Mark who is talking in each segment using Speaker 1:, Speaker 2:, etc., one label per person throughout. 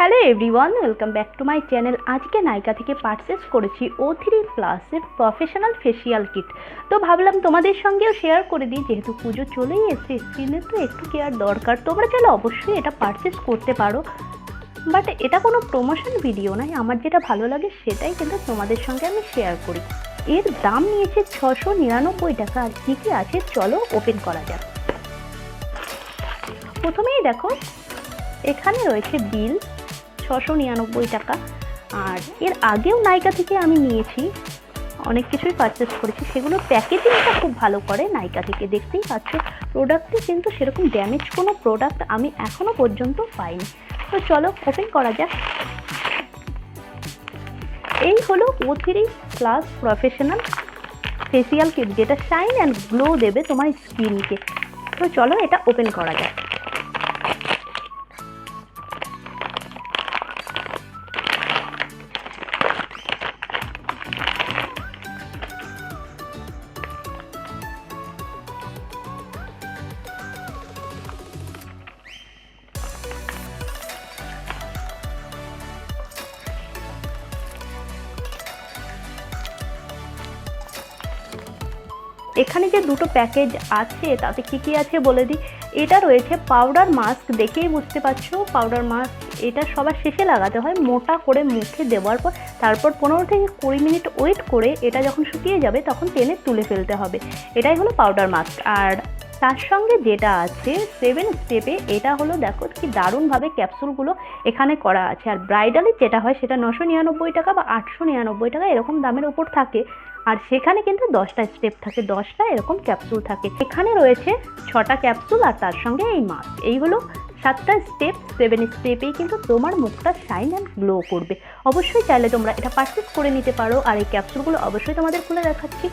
Speaker 1: Hello everyone, welcome back to my channel. আজকে নাইকা থেকে purchase করেছি ও থ্রি প্লাসের প্রফেশনাল ফেসিয়াল কিট তো ভাবলাম তোমাদের সঙ্গেও শেয়ার করে দিই, যেহেতু পুজো চলেই এসে স্কিনের তো একটু কেয়ার দরকার। তোমরা চাইলে অবশ্যই এটা পারচেস করতে পারো। বাট এটা কোনো প্রমোশন ভিডিও নয়, আমার যেটা ভালো লাগে সেটাই কিন্তু তোমাদের সঙ্গে আমি শেয়ার করি। এর দাম নিয়েছে ছশো নিরানব্বই টাকা, আর কী কী আছে চলো ওপেন করা যাক। প্রথমেই দেখো, এখানে রয়েছে বিল ছশো নিরানব্বই টাকা। আর এর আগেও নাইকা থেকে আমি নিয়েছি। অনেক কিছুই পারচেস করেছি। সেগুলো প্যাকেজিংটা খুব ভালো করে নাইকা থেকে। দেখতেই পাচ্ছ প্রোডাক্টে কিন্তু সেরকম ড্যামেজ কোনো প্রোডাক্ট আমি এখনও পর্যন্ত পাইনি। তো চলো ওপেন করা যাক। এই হলো O three plus professional facial kit যেটা শাইন অ্যান্ড গ্লো দেবে তোমার স্কিনকে তো চলো এটা ওপেন করা যাক। এখানে যে দুটো প্যাকেজ আছে, তাতে কী কী আছে বলে দিই? এটা রয়েছে পাউডার মাস্ক, দেখেই বুঝতে পারছ। পাউডার মাস্ক, এটা সবার শেষে লাগাতে হয়, মোটা করে মুখে দেওয়ার পর। তারপর পনেরো থেকে কুড়ি মিনিট ওয়েট করে এটা যখন শুকিয়ে যাবে, তখন টেনে তুলে ফেলতে হবে। এটাই হলো পাউডার মাস্ক। আর তার সঙ্গে যেটা আছে, সেভেন স্টেপে এটা হলো, দেখো কি দারুণভাবে ক্যাপসুলগুলো এখানে করা আছে। আর ব্রাইডালের যেটা হয়, সেটা নশো নিরানব্বই টাকা বা আটশো নিরানব্বই টাকা, এরকম দামের ওপর থাকে। আর সেখানে কিন্তু দশটা স্টেপ থাকে, দশটা এরকম ক্যাপসুল থাকে। এখানে রয়েছে ছটা ক্যাপসুল আর তার সঙ্গে এই মাস্ক এই হলো সাতটা স্টেপ সেভেন স্টেপেই কিন্তু তোমার মুখটা শাইন অ্যান্ড গ্লো করবে। অবশ্যই চাইলে তোমরা এটা পারচেস করে নিতে পারো, আর এই ক্যাপসুলগুলো অবশ্যই তোমাদের খুলে দেখাচ্ছি।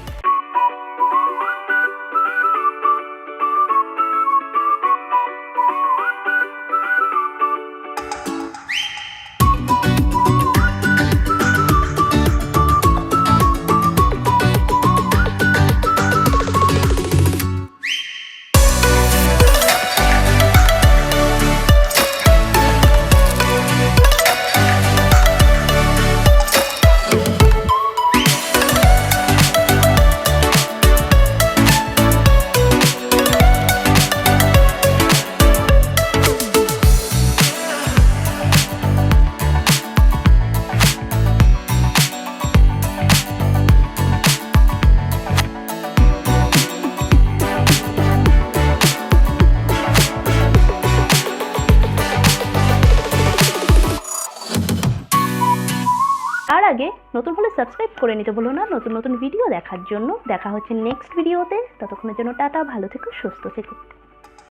Speaker 1: আগে নতুন হলে সাবস্ক্রাইব করে নিতে বলো না। নতুন নতুন ভিডিও দেখার জন্য দেখা হচ্ছে নেক্সট ভিডিওতে ততক্ষণের জন্য টাটা, ভালো থেকো, সুস্থ থেকো।